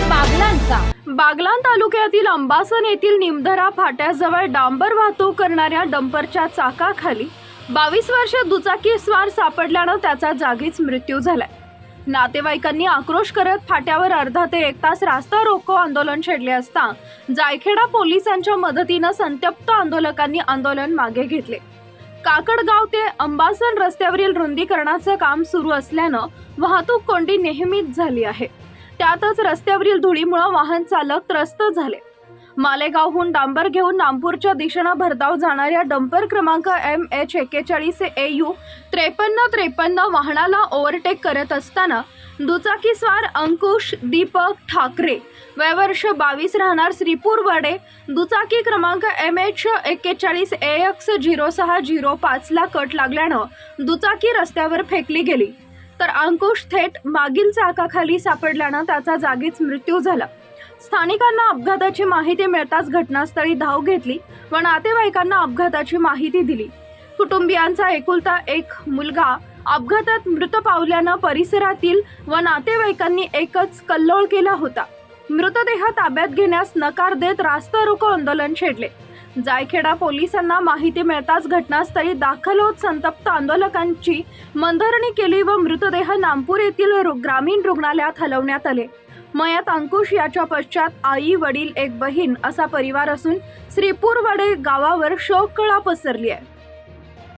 बागलांचा. बागलान तालुक्यातील अंबासन येथील निमधरा फाट्याजवळ डांबर वाहतूक करणाऱ्या डंपरच्या चाकाखाली बावीस वर्ष दुचाकी स्वार सापडल्यानं त्याचा जागीच मृत्यू झालाय. नातेवाईकांनी आक्रोश करत फाट्यावर अर्धा ते एक तास रास्ता रोको आंदोलन छेडले असता जायखेडा पोलिसांच्या मदतीनं संतप्त आंदोलकांनी आंदोलन मागे घेतले. काकडगाव ते अंबासन रस्त्यावरील रुंदीकरणाचं काम सुरू असल्यानं वाहतूक कोंडी नेहमीच झाली आहे. त्यातच रस्त्यावरील धुळीमुळे वाहन चालक त्रस्त झाले. मालेगावहून डांबर घेऊन नामपूरच्या दिशेनं भरधाव जाणाऱ्या डंपर क्रमांक एम एच एक्केचाळीस ए यू त्रेपन्न त्रेपन्न वाहनाला ओव्हरटेक करत असताना दुचाकीस्वार अंकुश दीपक ठाकरे वयवर्ष बावीस राहणार श्रीपूर वडे दुचाकी क्रमांक एम एच एक्केचाळीस ए एक्स झिरो सहा झिरो पाचला कट लागल्यानं दुचाकी रस्त्यावर फेकली गेली. तर अंकुश थेट मागील चाकाखाली सापडल्यानं त्याचा जागीच मृत्यू झाला. स्थानिकांना अपघाताची माहिती मिळताच घटनास्थळी धाव घेतली व नातेवाईकांना अपघाताची माहिती दिली. कुटुंबियांचा एकुलता एक मुलगा अपघातात मृत पावल्यानं परिसरातील व नातेवाईकांनी एकच कल्लोळ केला होता. मृतदेह ताब्यात घेण्यास नकार देत रास्ता रोको आंदोलन छेडले. जायखेडा पोलिसांना माहिती मिळताच घटनास्थळी दाखल होत संतप्त आंदोलकांची मनधरणी केली व मृतदेह नामपूर येथील रु- ग्रामीण रुग्णालयात हलवण्यात आले. मयत अंकुश याच्या पश्चात आई वडील एक बहीण असा परिवार असून श्रीपूर वडे गावावर शोककळा पसरली आहे.